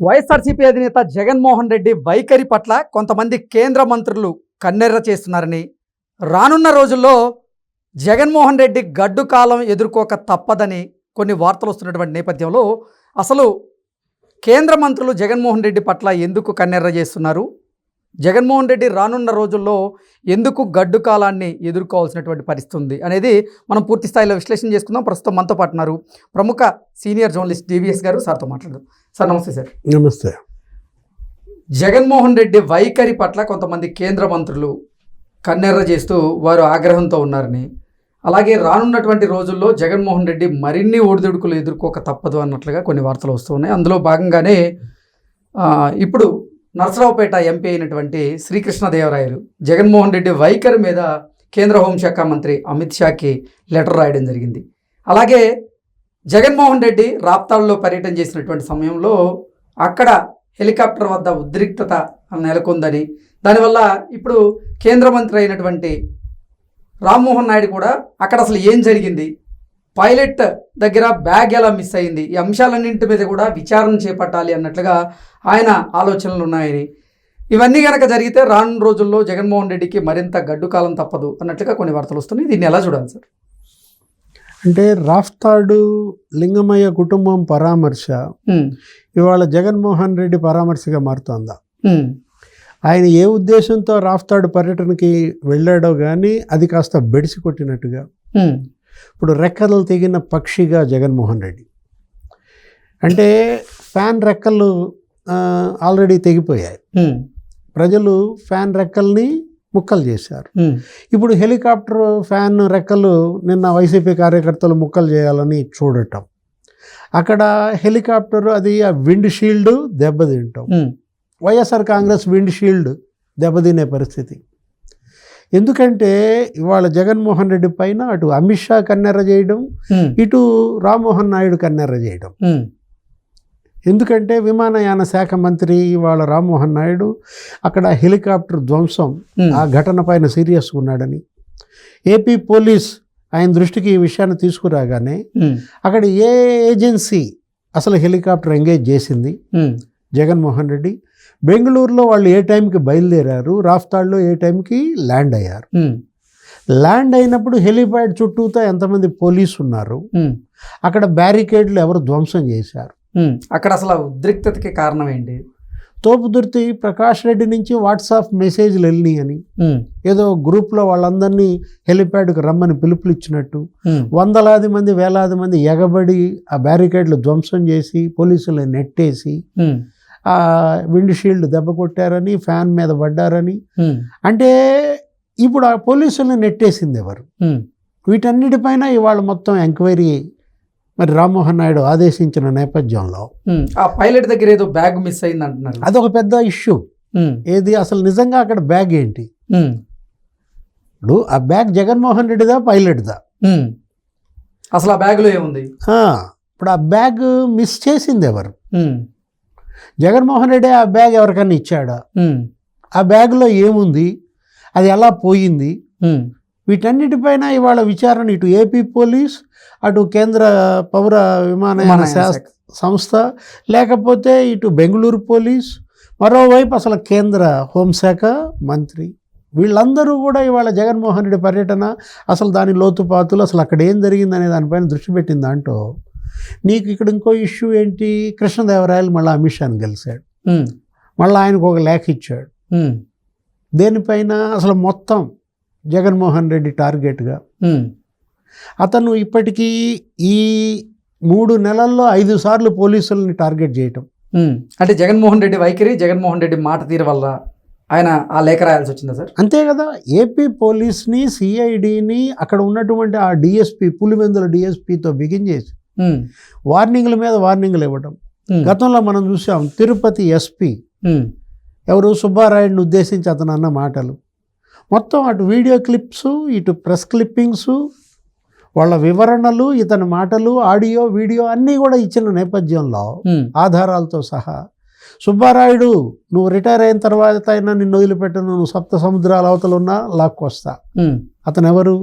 వైఎస్ఆర్సీపీ అధినేత జగన్మోహన్ రెడ్డి వైఖరి పట్ల కొంతమంది కేంద్ర మంత్రులు కన్నెర్ర చేస్తున్నారని. రానున్న రోజుల్లో జగన్మోహన్ రెడ్డి గడ్డు కాలం ఎదుర్కోక తప్పదని కొన్ని వార్తలు వస్తున్నటువంటి నేపథ్యంలో అసలు కేంద్ర మంత్రులు జగన్మోహన్ రెడ్డి పట్ల ఎందుకు కన్నెర్ర చేస్తున్నారు? జగన్మోహన్ రెడ్డి రానున్న రోజుల్లో ఎందుకు గడ్డు కాలాన్ని ఎదుర్కోవాల్సినటువంటి పరిస్థితి ఉంది అనేది మనం పూర్తి స్థాయిలో విశ్లేషణ చేసుకుందాం. ప్రస్తుతం మనతో పాటు ఉన్నారు ప్రముఖ సీనియర్ జర్నలిస్ట్ డివిఎస్ గారు. సార్తో మాట్లాడదాం. సార్ నమస్తే సార్. నమస్తే. జగన్మోహన్ రెడ్డి వైఖరి పట్ల కొంతమంది కేంద్ర మంత్రులు కన్నెర్ర చేస్తూ వారు ఆగ్రహంతో ఉన్నారని. అలాగే రానున్నటువంటి రోజుల్లో జగన్మోహన్ రెడ్డి మరిన్ని ఒడిదుడుకులు ఎదుర్కోక తప్పదు అన్నట్లుగా కొన్ని వార్తలు వస్తూ ఉన్నాయి. అందులో భాగంగానే ఇప్పుడు నరసరావుపేట ఎంపీ అయినటువంటి శ్రీకృష్ణదేవరాయలు జగన్మోహన్ రెడ్డి వైఖరి మీద కేంద్ర హోంశాఖ మంత్రి అమిత్ షాకి లెటర్ రాయడం జరిగింది. అలాగే జగన్మోహన్ రెడ్డి రాప్తాడులో పర్యటన చేసినటువంటి సమయంలో అక్కడ హెలికాప్టర్ వద్ద ఉద్రిక్తత నెలకొందని దానివల్ల ఇప్పుడు కేంద్ర మంత్రి అయినటువంటి రామ్మోహన్ నాయుడు కూడా అక్కడ అసలు ఏం జరిగింది పైలట్ దగ్గర బ్యాగ్ ఎలా మిస్ అయింది? ఈ అంశాలన్నింటి మీద కూడా విచారణ చేపట్టాలి అన్నట్లుగా ఆయన ఆలోచనలు ఉన్నాయని ఇవన్నీ కనుక జరిగితే రానున్న రోజుల్లో జగన్మోహన్ రెడ్డికి మరింత గడ్డు కాలం తప్పదు అన్నట్లుగా కొన్ని వార్తలు వస్తున్నాయి. దీన్ని ఎలా చూడాలి సార్? అంటే రాఫ్తాడు లింగమయ్య కుటుంబం పరామర్శ ఇవాళ జగన్మోహన్ రెడ్డి పరామర్శగా మారుతోందా? ఆయన ఏ ఉద్దేశంతో రాఫ్తాడు పర్యటనకి వెళ్ళాడో కానీ అది కాస్త బెడిసి కొట్టినట్టుగా ఇప్పుడు రెక్కలు తెగిన పక్షిగా జగన్మోహన్ రెడ్డి. అంటే ఫ్యాన్ రెక్కలు ఆల్రెడీ తెగిపోయాయి. ప్రజలు ఫ్యాన్ రెక్కల్ని ముక్కలు చేశారు. ఇప్పుడు హెలికాప్టర్ ఫ్యాన్ రెక్కలు నిన్న వైసీపీ కార్యకర్తలు ముక్కలు చేయాలని చూడటం. అక్కడ హెలికాప్టర్ అది ఆ విండ్ షీల్డ్ దెబ్బతింటాం. వైఎస్ఆర్ కాంగ్రెస్ విండ్ షీల్డ్ దెబ్బతినే పరిస్థితి. ఎందుకంటే ఇవాళ జగన్మోహన్ రెడ్డి పైన అటు అమిత్ షా కన్నెర్ర చేయడం ఇటు రామ్మోహన్ నాయుడు కన్నెర్ర చేయడం. ఎందుకంటే విమానయాన శాఖ మంత్రి ఇవాళ రామ్మోహన్ నాయుడు అక్కడ హెలికాప్టర్ ధ్వంసం ఆ ఘటన పైన సీరియస్గా ఉన్నాడని. ఏపీ పోలీస్ ఆయన దృష్టికి ఈ విషయాన్ని తీసుకురాగానే అక్కడ ఏ ఏజెన్సీ అసలు హెలికాప్టర్ ఎంగేజ్ చేసింది? జగన్మోహన్ రెడ్డి బెంగళూరులో వాళ్ళు ఏ టైంకి బయలుదేరారు? రాఫ్తాడ్లో ఏ టైంకి ల్యాండ్ అయ్యారు? ల్యాండ్ అయినప్పుడు హెలిప్యాడ్ చుట్టూతో ఎంతమంది పోలీసు ఉన్నారు అక్కడ బ్యారికేడ్లు ఎవరు ధ్వంసం చేశారు. అక్కడ అసలు ఉద్రిక్తతకి కారణం ఏంటి? తోపుదుర్తి ప్రకాష్ రెడ్డి నుంచి వాట్సాప్ మెసేజ్లు వెళ్ళినాయి అని. ఏదో గ్రూప్లో వాళ్ళందరినీ హెలిప్యాడ్కి రమ్మని పిలుపులు ఇచ్చినట్టు వందలాది మంది వేలాది మంది ఎగబడి ఆ బ్యారికేడ్లు ధ్వంసం చేసి పోలీసులు నెట్టేసి విండ్ షీల్డ్ దెబ్బ కొట్టారని ఫ్యాన్ మీద పడ్డారని. అంటే ఇప్పుడు ఆ పోలీసుల్ని నెట్టేసింది ఎవరు? వీటన్నిటిపైన ఇవాళ మొత్తం ఎంక్వైరీ మరి రామ్మోహన్ నాయుడు ఆదేశించిన నేపథ్యంలో. ఆ పైలట్ దగ్గర ఏదో బ్యాగ్ మిస్ అయింది అంటున్నారు అదొక పెద్ద ఇష్యూ. ఏది అసలు నిజంగా అక్కడ బ్యాగ్ ఏంటి? ఇప్పుడు ఆ బ్యాగ్ జగన్మోహన్ రెడ్డిదా పైలట్దా. అసలు ఆ బ్యాగ్లో ఏముంది? ఆ, ఇప్పుడు ఆ బ్యాగ్ మిస్ చేసింది ఎవరు? జగన్మోహన్ రెడ్డి ఆ బ్యాగ్ ఎవరికన్నా ఇచ్చాడా? ఆ బ్యాగ్లో ఏముంది? అది ఎలా పోయింది? వీటన్నిటిపైన ఇవాళ విచారణ ఇటు ఏపీ పోలీస్ అటు కేంద్ర పౌర విమానయాన. సంస్థ లేకపోతే ఇటు బెంగళూరు పోలీస్ మరోవైపు అసలు కేంద్ర హోంశాఖ మంత్రి. వీళ్ళందరూ కూడా ఇవాళ జగన్మోహన్ రెడ్డి పర్యటన అసలు దాని లోతుపాతులు అసలు అక్కడ ఏం జరిగిందనే దానిపైన దృష్టి పెట్టింది దాంట్లో నీకు ఇక్కడ ఇంకో ఇష్యూ ఏంటి? కృష్ణదేవరాయలు మళ్ళీ అమిత్ షాని ఉమ్, మళ్ళీ ఆయనకు ఒక లేఖ ఇచ్చాడు. దేనిపైన అసలు మొత్తం జగన్మోహన్ రెడ్డి టార్గెట్గా. అతను ఇప్పటికీ ఈ మూడు నెలల్లో ఐదు సార్లు పోలీసుల్ని టార్గెట్ చేయటం. అంటే జగన్మోహన్ రెడ్డి వైఖరి జగన్మోహన్ రెడ్డి మాట తీరు వల్ల ఆయన ఆ లేఖ రాయాల్సి వచ్చిందా సార్? అంతే కదా. ఏపీ పోలీస్ని సిఐడిని అక్కడ ఉన్నటువంటి ఆ డిఎస్పి పులివెందుల డిఎస్పితో బిగించేసి ఉమ్, వార్నింగ్ల మీద వార్నింగ్లు ఇవ్వడం ఉమ్, గతంలో మనం చూసాం తిరుపతి ఎస్పీ ఎవరు? సుబ్బారాయుడిని ఉద్దేశించి అతను అన్న మాటలు. మొత్తం అటు వీడియో క్లిప్స్ ఇటు ప్రెస్ క్లిప్పింగ్స్ వాళ్ళ వివరణలు ఇతని మాటలు ఆడియో వీడియో అన్నీ కూడా ఇచ్చిన నేపథ్యంలో ఆధారాలతో సహా సుబ్బారాయుడు నువ్వు రిటైర్ అయిన తర్వాత అయినా నిన్ను వదిలిపెట్టను నువ్వు సప్త సముద్రాల అవతల ఉన్నా లాక్కొస్తా. అతను ఎవరు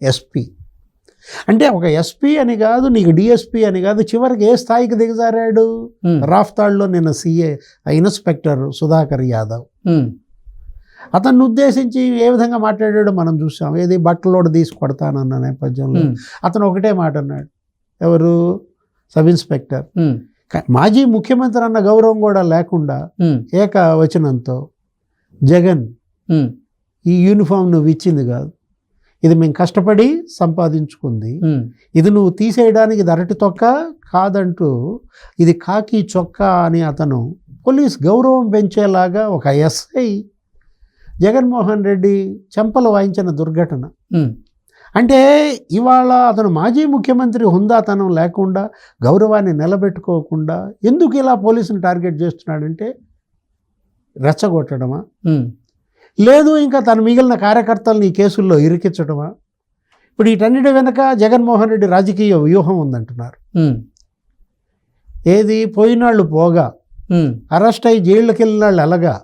ఎస్పీ. అంటే ఒక ఎస్పీ అని కాదు నీకు డిఎస్పీ అని కాదు చివరికి ఏ స్థాయికి దిగజారాడు? రాఫ్తాడ్లో నిన్న సీఏ ఇన్స్పెక్టర్ సుధాకర్ యాదవ్. అతన్ని ఉద్దేశించి ఏ విధంగా మాట్లాడాడో మనం చూసాం. ఏది బట్టలోడు తీసి కొడతానన్న నేపథ్యంలో అతను ఒకటే మాట అన్నాడు. ఎవరు? Sub inspector. మాజీ ముఖ్యమంత్రి అన్న గౌరవం కూడా లేకుండా ఏక వచనంతో జగన్ ఈ యూనిఫామ్ నువ్వు ఇచ్చింది కాదు. ఇది మేము కష్టపడి సంపాదించుకుంది. ఇది నువ్వు తీసేయడానికి ఇది అరటి తొక్క కాదంటూ ఇది కాకి చొక్కా అని అతను పోలీస్ గౌరవం పెంచేలాగా ఒక ఎస్ఐ జగన్మోహన్ రెడ్డి చెంపలు వాయించిన దుర్ఘటన. అంటే ఇవాళ అతను మాజీ ముఖ్యమంత్రి హుందాతనం లేకుండా గౌరవాన్ని నిలబెట్టుకోకుండా ఎందుకు ఇలా పోలీసుని టార్గెట్ చేస్తున్నాడంటే రెచ్చగొట్టడమా? లేదు ఇంకా తన మిగిలిన కార్యకర్తల్ని ఈ కేసుల్లో ఇరికించడమా ఇప్పుడు వీటన్నిటి వెనక జగన్మోహన్ రెడ్డి రాజకీయ వ్యూహం ఉందంటున్నారు. ఏది? పోయినాళ్ళు పోగా. అరెస్ట్ అయ్యి జైళ్ళకి వెళ్ళిన వాళ్ళు ఎలాగా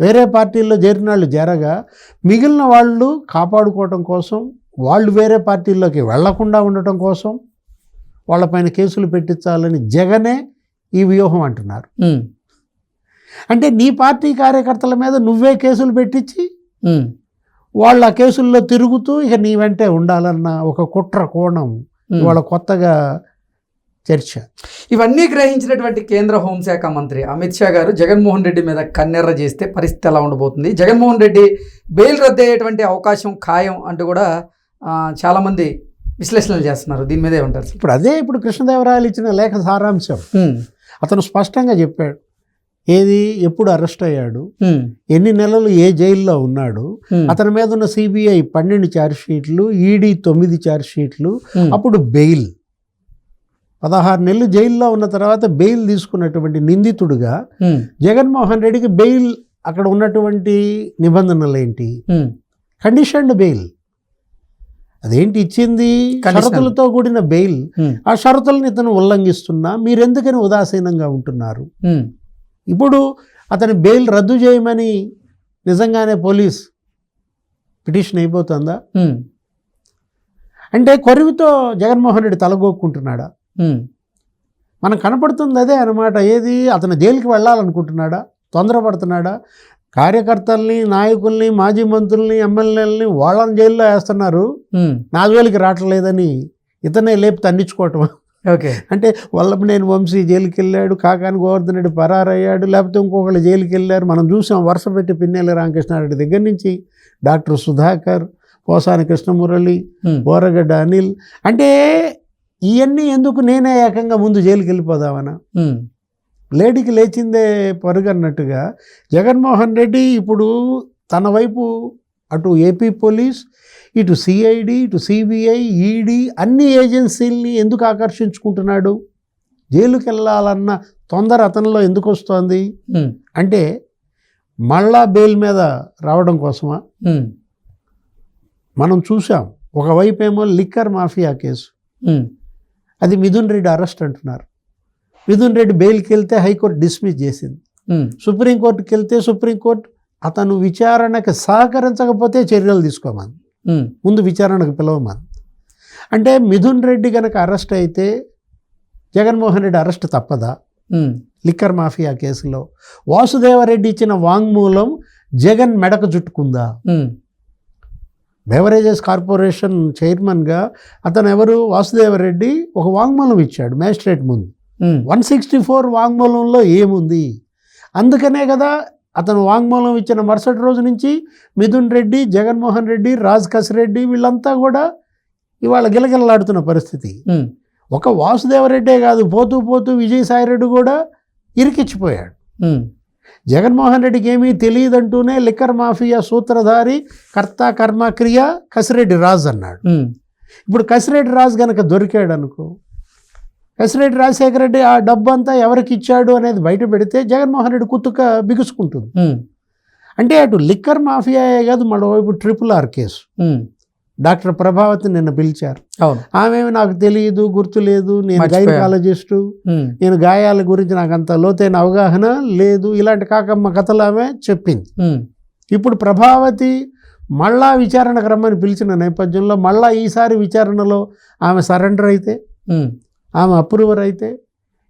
వేరే పార్టీల్లో చేరిన వాళ్ళు చేరగా మిగిలిన వాళ్ళు కాపాడుకోవటం కోసం వాళ్ళు వేరే పార్టీల్లోకి వెళ్ళకుండా ఉండటం కోసం వాళ్ళపైన కేసులు పెట్టించాలని జగనే ఈ వ్యూహం అంటున్నారు. అంటే నీ పార్టీ కార్యకర్తల మీద నువ్వే కేసులు పెట్టించి వాళ్ళు ఆ కేసుల్లో తిరుగుతూ ఇక నీ వెంటే ఉండాలన్న ఒక కుట్ర కోణం. ఇవాళ కొత్తగా చర్చ. ఇవన్నీ గ్రహించినటువంటి కేంద్ర హోంశాఖ మంత్రి అమిత్ షా గారు జగన్మోహన్ రెడ్డి మీద కన్నెర్ర చేస్తే పరిస్థితి ఎలా ఉండబోతుంది? జగన్మోహన్ రెడ్డి బెయిల్ రద్దు అయ్యేటువంటి అవకాశం ఖాయం అంటూ కూడా చాలామంది విశ్లేషణలు చేస్తున్నారు. దీని మీద ఏమంటారు? ఇప్పుడు అదే ఇప్పుడు కృష్ణదేవరాయలు ఇచ్చిన లేఖ సారాంశం. అతను స్పష్టంగా చెప్పాడు. ఏది? ఎప్పుడు అరెస్ట్ అయ్యాడు? ఎన్ని నెలలు ఏ జైల్లో ఉన్నాడు? అతని మీద ఉన్న సిబిఐ పన్నెండు షీట్లు ఈడీ తొమ్మిది షీట్లు అప్పుడు బెయిల్. పదహారు నెలలు జైల్లో ఉన్న తర్వాత బెయిల్ తీసుకున్నటువంటి నిందితుడుగా జగన్మోహన్ రెడ్డికి బెయిల్ అక్కడ ఉన్నటువంటి నిబంధనలు ఏంటి? Conditioned bail. అదేంటి ఇచ్చింది. షరతులతో కూడిన బెయిల్. ఆ షరతులను ఇతను ఉల్లంఘిస్తున్నా మీరెందుకని ఉదాసీనంగా ఉంటున్నారు? ఇప్పుడు అతని బెయిల్ రద్దు చేయమని నిజంగానే పోలీస్ పిటిషన్ అయిపోతుందా? అంటే కొరివితో జగన్మోహన్ రెడ్డి తలగొక్కుంటున్నాడా? మనకు కనపడుతుంది అదే అనమాట ఏది? అతను జైలుకి వెళ్ళాలనుకుంటున్నాడా? తొందరపడుతున్నాడా? కార్యకర్తల్ని నాయకుల్ని మాజీ మంత్రుల్ని ఎమ్మెల్యేలని వాళ్ళని జైల్లో వేస్తున్నారు. ఉమ్, నా జోలికి రావట్లేదని ఇతనే లేపి తన్నించుకోవటం. ఓకే. అంటే వల్లభనేని వంశీ జైలుకి వెళ్ళాడు కాకాని గోవర్ధన్ రెడ్డి పరారయ్యాడు లేకపోతే ఇంకొకళ్ళు జైలుకి వెళ్ళారు మనం చూసాం వరుస పెట్టి పిన్నెల్లి రామకృష్ణారెడ్డి దగ్గర నుంచి డాక్టర్ సుధాకర్ పోసాని కృష్ణమురళి బోరగడ్డ అనిల్. అంటే ఇవన్నీ ఎందుకు నేనే ఏకంగా ముందు జైలుకి వెళ్ళిపోదామనా లేడీకి లేచిందే పరుగన్నట్టుగా జగన్మోహన్ రెడ్డి ఇప్పుడు తన వైపు అటు ఏపీ పోలీస్ ఇటు సిఐడి ఇటు సిబిఐ ఈడీ అన్ని ఏజెన్సీల్ని ఎందుకు ఆకర్షించుకుంటున్నాడు? జైలుకి వెళ్ళాలన్న తొందర అతనిలో ఎందుకు వస్తోంది? అంటే మళ్ళా బెయిల్ మీద రావడం కోసమా? మనం చూసాం ఒకవైపు ఏమో లిక్కర్ మాఫియా కేసు. అది మిథున్ రెడ్డి అరెస్ట్ అంటున్నారు. మిథున్ రెడ్డి బెయిల్కి వెళ్తే హైకోర్టు డిస్మిస్ చేసింది. సుప్రీంకోర్టుకి వెళ్తే సుప్రీంకోర్టు అతను విచారణకు సహకరించకపోతే చర్యలు తీసుకోమని. ముందు విచారణకు పిలవమని. అంటే మిథున్ రెడ్డి కనుక అరెస్ట్ అయితే జగన్మోహన్ రెడ్డి అరెస్ట్ తప్పదా? లిక్కర్ మాఫియా కేసులో వాసుదేవరెడ్డి ఇచ్చిన వాంగ్మూలం జగన్ మెడకు చుట్టుకుందా? బెవరేజెస్ కార్పొరేషన్ చైర్మన్గా అతను ఎవరు? వాసుదేవరెడ్డి ఒక వాంగ్మూలం ఇచ్చాడు మ్యాజిస్ట్రేట్ ముందు. వన్ సిక్స్టీ ఫోర్ వాంగ్మూలంలో ఏముంది? అందుకనే కదా అతను వాంగ్మూలం ఇచ్చిన మరుసటి రోజు నుంచి మిథున్ రెడ్డి జగన్మోహన్ రెడ్డి రాజ్ కసిరెడ్డి వీళ్ళంతా కూడా ఇవాళ గిలగిలలాడుతున్న పరిస్థితి. ఒక వాసుదేవరెడ్డే కాదు పోతూ పోతూ విజయసాయిరెడ్డి కూడా ఇరికిచ్చిపోయాడు జగన్మోహన్ రెడ్డికి ఏమీ తెలియదంటూనే లిక్కర్ మాఫియా సూత్రధారి కర్త కర్మ క్రియ కసిరెడ్డి రాజ్ అన్నాడు. ఇప్పుడు కసిరెడ్డి రాజు గనక దొరికాడు అనుకో కసిరెడ్డి రాజశేఖర రెడ్డి ఆ డబ్బు అంతా ఎవరికి ఇచ్చాడు అనేది బయట పెడితే జగన్మోహన్ రెడ్డి కుత్తుక బిగుసుకుంటుంది. అంటే అటు లిక్కర్ మాఫియాయే కాదు మరోవైపు triple R case. Doctor Prabhavati నిన్న పిలిచారు. ఆమె నాకు తెలియదు గుర్తు లేదు నేను. గైనకాలజిస్టు నేను గాయాల గురించి నాకు అంత లోతైన అవగాహన లేదు ఇలాంటి కాకమ్మ కథలు ఆమె చెప్పింది. ఇప్పుడు ప్రభావతి మళ్ళా విచారణకు రమ్మని పిలిచిన నేపథ్యంలో మళ్ళా ఈసారి విచారణలో ఆమె సరెండర్ అయితే ఆమె అప్రూవర్ అయితే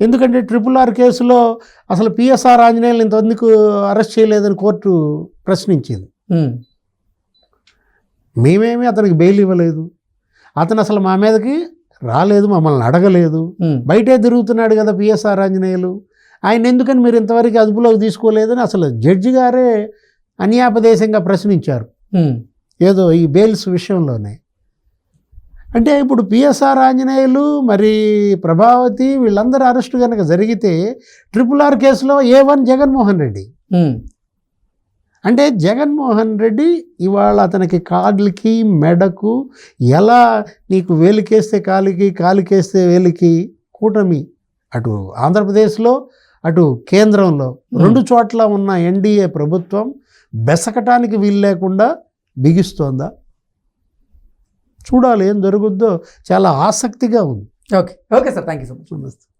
ఎందుకంటే ట్రిపుల్ ఆర్ కేసులో అసలు పిఎస్ఆర్ ఆంజనేయులు ఇంతెందుకు అరెస్ట్ చేయలేదని కోర్టు ప్రశ్నించింది. మేమేమి అతనికి బెయిల్ ఇవ్వలేదు. అతను అసలు మా మీదకి రాలేదు మమ్మల్ని అడగలేదు. బయటే తిరుగుతున్నాడు కదా పిఎస్ఆర్ ఆంజనేయులు. ఆయన ఎందుకని మీరు ఇంతవరకు అదుపులోకి తీసుకోలేదని అసలు జడ్జి గారే అన్యాపదేశంగా ప్రశ్నించారు. ఏదో ఈ బెయిల్స్ విషయంలోనే. అంటే ఇప్పుడు పిఎస్ఆర్ ఆంజనేయులు మరి ప్రభావతి వీళ్ళందరూ అరెస్టు కనుక జరిగితే ట్రిపుల్ ఆర్ కేసులో ఏ వన్ జగన్మోహన్ రెడ్డి. అంటే జగన్మోహన్ రెడ్డి ఇవాళ అతనికి కాళ్ళకి మెడకు ఎలా నీకు వేలికేస్తే కాలికి కాలికేస్తే వేలికి కూటమి అటు ఆంధ్రప్రదేశ్లో అటు కేంద్రంలో రెండు చోట్ల ఉన్న ఎన్డీఏ ప్రభుత్వం బెసకటానికి వీలు లేకుండా బిగిస్తోందా? చూడాలి ఏం జరుగుద్దో చాలా ఆసక్తిగా ఉంది. Okay. Okay sir. Thank you so much. Namaste.